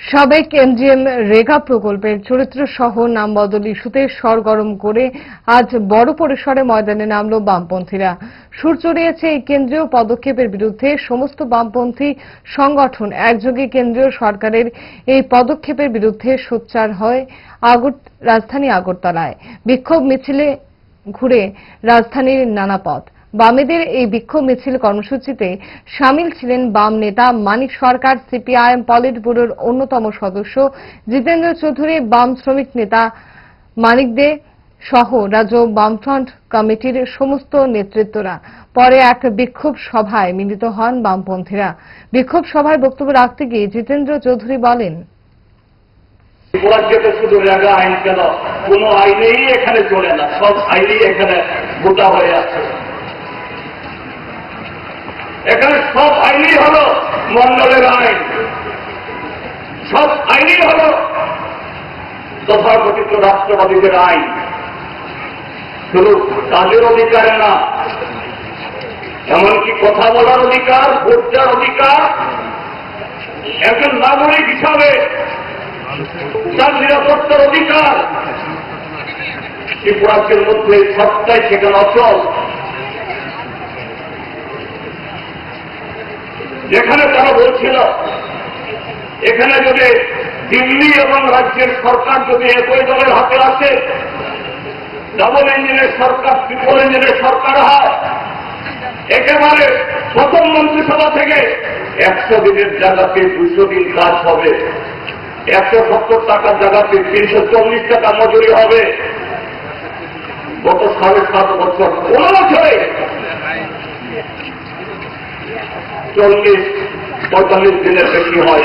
সাবেক এমজিএম রেগা প্রকল্পের চরিত্র সহ নাম বদল ইস্যুতে সরগরম করে আজ বড় পরিসরে ময়দানে নামল বামপন্থীরা। সুর চড়িয়েছে এই কেন্দ্রীয় পদক্ষেপের বিরুদ্ধে সমস্ত বামপন্থী সংগঠন একযোগে কেন্দ্রীয় সরকারের এই পদক্ষেপের বিরুদ্ধে সোচ্চার হয় রাজধানী আগরতলায়। বিক্ষোভ মিছিলে ঘুরে রাজধানীর নানা পথ। বামেদের এই বিক্ষোভ মিছিল কর্মসূচিতে সামিল ছিলেন বাম নেতা মানিক সরকার, সিপিআইএম পলিট ব্যুরোর অন্যতম সদস্য জিতেন্দ্র চৌধুরী, বাম শ্রমিক নেতা মানিক দে সহ রাজ্য বামফ্রন্ট কমিটির সমস্ত নেতৃত্বরা। পরে এক বিক্ষোভ সভায় মিলিত হন বামপন্থীরা। বিক্ষোভ সভায় বক্তব্য রাখতে গিয়ে জিতেন্দ্র চৌধুরী বলেন আইনেই এখানে চলে না, সব এখানে গোটা হয়ে আছে। মন্ডলের আইন। সব আইনই হল তথাকথিত রাষ্ট্রবাদীদের আইন। শুধু কাজের অধিকারে না, এমনকি কথা বলার অধিকার ভোট দেওয়ার অধিকার, একজন নাগরিক হিসাবে তার নিরাপত্তার অধিকার। ত্রিপুরাজ্যের মধ্যে সবটাই সেখানে অচল। যেখানে তারা বলছিল, এখানে যদি দিল্লি এবং রাজ্যের সরকার যদি একই দলের হাতে আসে ডাবল ইঞ্জিনের সরকার ট্রিপল ইঞ্জিনের সরকার হয়, একেবারে প্রথম মন্ত্রিসভা থেকে একশো দিনের জায়গাতে দুশো দিন কাজ হবে, একশো সত্তর টাকার জায়গাতে তিনশো চল্লিশ টাকা মজুরি হবে। গত সাড়ে সাত বছর কোন বছরে চল্লিশ পঁয়তাল্লিশ দিনের বেশি হয়